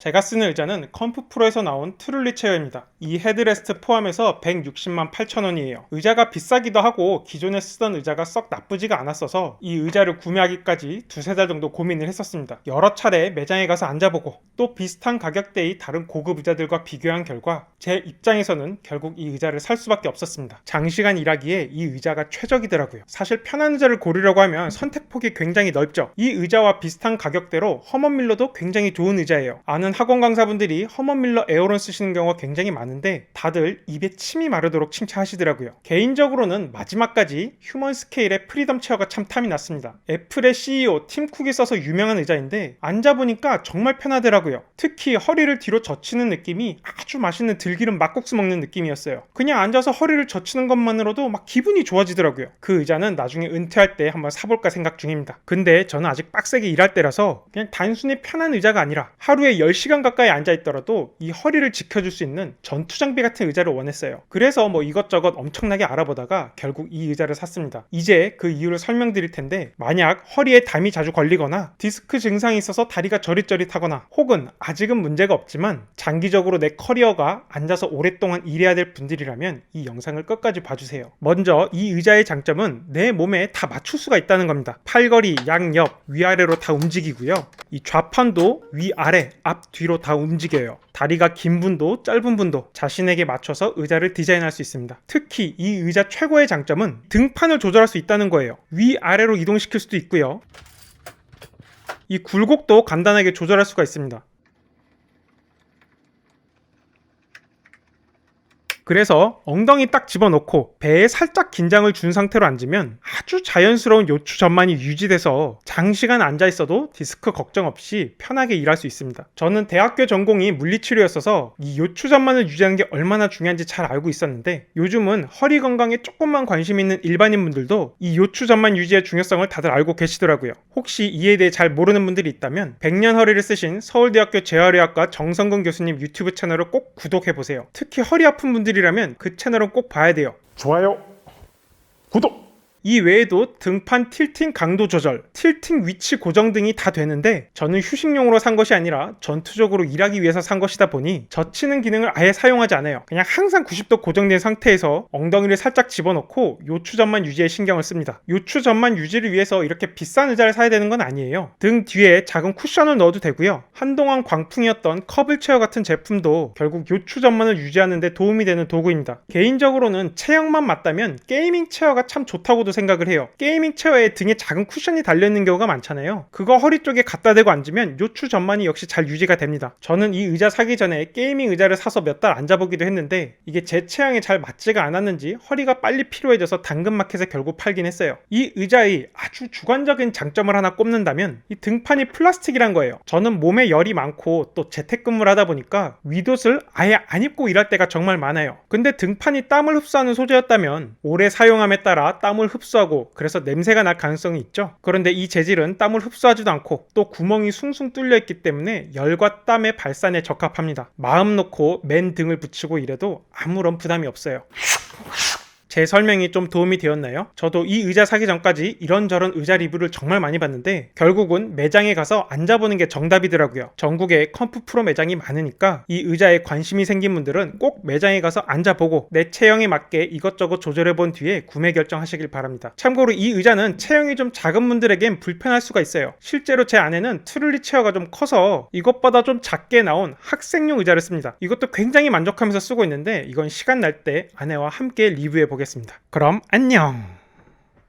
제가 쓰는 의자는 컴프 프로에서 나온 트룰리 체어입니다. 이 헤드레스트 포함해서 160만 8천 원이에요. 의자가 비싸기도 하고 기존에 쓰던 의자가 썩 나쁘지가 않았어서 이 의자를 구매하기까지 두세 달 정도 고민을 했었습니다. 여러 차례 매장에 가서 앉아보고 또 비슷한 가격대의 다른 고급 의자들과 비교한 결과 제 입장에서는 결국 이 의자를 살 수밖에 없었습니다. 장시간 일하기에 이 의자가 최적이더라고요. 사실 편한 의자를 고르려고 하면 선택폭이 굉장히 넓죠. 이 의자와 비슷한 가격대로 허먼밀러도 굉장히 좋은 의자예요. 아는 학원 강사분들이 허먼밀러 에어론 쓰시는 경우가 굉장히 많은데 다들 입에 침이 마르도록 칭찬하시더라고요. 개인적으로는 마지막까지 휴먼 스케일의 프리덤 체어가 참 탐이 났습니다. 애플의 CEO 팀 쿡이 써서 유명한 의자인데 앉아보니까 정말 편하더라고요. 특히 허리를 뒤로 젖히는 느낌이 아주 맛있는 들기름 막국수 먹는 느낌이었어요. 그냥 앉아서 허리를 젖히는 것만으로도 막 기분이 좋아지더라고요. 그 의자는 나중에 은퇴할 때 한번 사볼까 생각 중입니다. 근데 저는 아직 빡세게 일할 때라서 그냥 단순히 편한 의자가 아니라 하루에 10 시간 가까이 앉아 있더라도 이 허리를 지켜줄 수 있는 전투 장비 같은 의자를 원했어요. 그래서 뭐 이것저것 엄청나게 알아보다가 결국 이 의자를 샀습니다. 이제 그 이유를 설명드릴 텐데 만약 허리에 담이 자주 걸리거나 디스크 증상이 있어서 다리가 저릿저릿하거나 혹은 아직은 문제가 없지만 장기적으로 내 커리어가 앉아서 오랫동안 일해야 될 분들이라면 이 영상을 끝까지 봐주세요. 먼저 이 의자의 장점은 내 몸에 다 맞출 수가 있다는 겁니다. 팔걸이, 양옆, 위아래로 다 움직이고요. 이 좌판도 위아래, 앞, 뒤로 다 움직여요. 다리가 긴 분도 짧은 분도 자신에게 맞춰서 의자를 디자인할 수 있습니다. 특히 이 의자 최고의 장점은 등판을 조절할 수 있다는 거예요. 위아래로 이동시킬 수도 있고요. 이 굴곡도 간단하게 조절할 수가 있습니다. 그래서 엉덩이 딱 집어넣고 배에 살짝 긴장을 준 상태로 앉으면 아주 자연스러운 요추 전만이 유지돼서 장시간 앉아 있어도 디스크 걱정 없이 편하게 일할 수 있습니다. 저는 대학교 전공이 물리치료였어서 이 요추 전만을 유지하는 게 얼마나 중요한지 잘 알고 있었는데 요즘은 허리 건강에 조금만 관심 있는 일반인 분들도 이 요추 전만 유지의 중요성을 다들 알고 계시더라고요. 혹시 이에 대해 잘 모르는 분들이 있다면 100년 허리를 쓰신 서울대학교 재활의학과 정성근 교수님 유튜브 채널을 꼭 구독해 보세요. 특히 허리 아픈 분들이 라면 그 채널은 꼭 봐야 돼요. 좋아요, 구독. 이 외에도 등판 틸팅 강도 조절, 틸팅 위치 고정 등이 다 되는데 저는 휴식용으로 산 것이 아니라 전투적으로 일하기 위해서 산 것이다 보니 젖히는 기능을 아예 사용하지 않아요. 그냥 항상 90도 고정된 상태에서 엉덩이를 살짝 집어넣고 요추전만 유지에 신경을 씁니다. 요추전만 유지를 위해서 이렇게 비싼 의자를 사야 되는 건 아니에요. 등 뒤에 작은 쿠션을 넣어도 되고요. 한동안 광풍이었던 커블 체어 같은 제품도 결국 요추전만을 유지하는 데 도움이 되는 도구입니다. 개인적으로는 체형만 맞다면 게이밍 체어가 참 좋다고도 생각을 해요. 게이밍 체어에 등에 작은 쿠션이 달려있는 경우가 많잖아요. 그거 허리 쪽에 갖다 대고 앉으면 요추 전만이 역시 잘 유지가 됩니다. 저는 이 의자 사기 전에 게이밍 의자를 사서 몇 달 앉아보기도 했는데 이게 제 체형에 잘 맞지가 않았는지 허리가 빨리 피로해져서 당근마켓에 결국 팔긴 했어요. 이 의자의 아주 주관적인 장점을 하나 꼽는다면 이 등판이 플라스틱이란 거예요. 저는 몸에 열이 많고 또 재택근무를 하다 보니까 윗옷을 아예 안 입고 일할 때가 정말 많아요. 근데 등판이 땀을 흡수하는 소재였다면 오래 사용함에 따라 땀을 흡수 하고 그래서 냄새가 날 가능성이 있죠. 그런데 이 재질은 땀을 흡수하지도 않고 또 구멍이 숭숭 뚫려 있기 때문에 열과 땀의 발산에 적합합니다. 마음 놓고 맨 등을 붙이고 일해도 아무런 부담이 없어요. 제 설명이 좀 도움이 되었나요? 저도 이 의자 사기 전까지 이런저런 의자 리뷰를 정말 많이 봤는데 결국은 매장에 가서 앉아보는 게 정답이더라고요. 전국에 컴프 프로 매장이 많으니까 이 의자에 관심이 생긴 분들은 꼭 매장에 가서 앉아보고 내 체형에 맞게 이것저것 조절해 본 뒤에 구매 결정하시길 바랍니다. 참고로 이 의자는 체형이 좀 작은 분들에겐 불편할 수가 있어요. 실제로 제 아내는 트룰리 체어가 좀 커서 이것보다 좀 작게 나온 학생용 의자를 씁니다. 이것도 굉장히 만족하면서 쓰고 있는데 이건 시간 날 때 아내와 함께 리뷰해 보겠습니다. 그럼 안녕!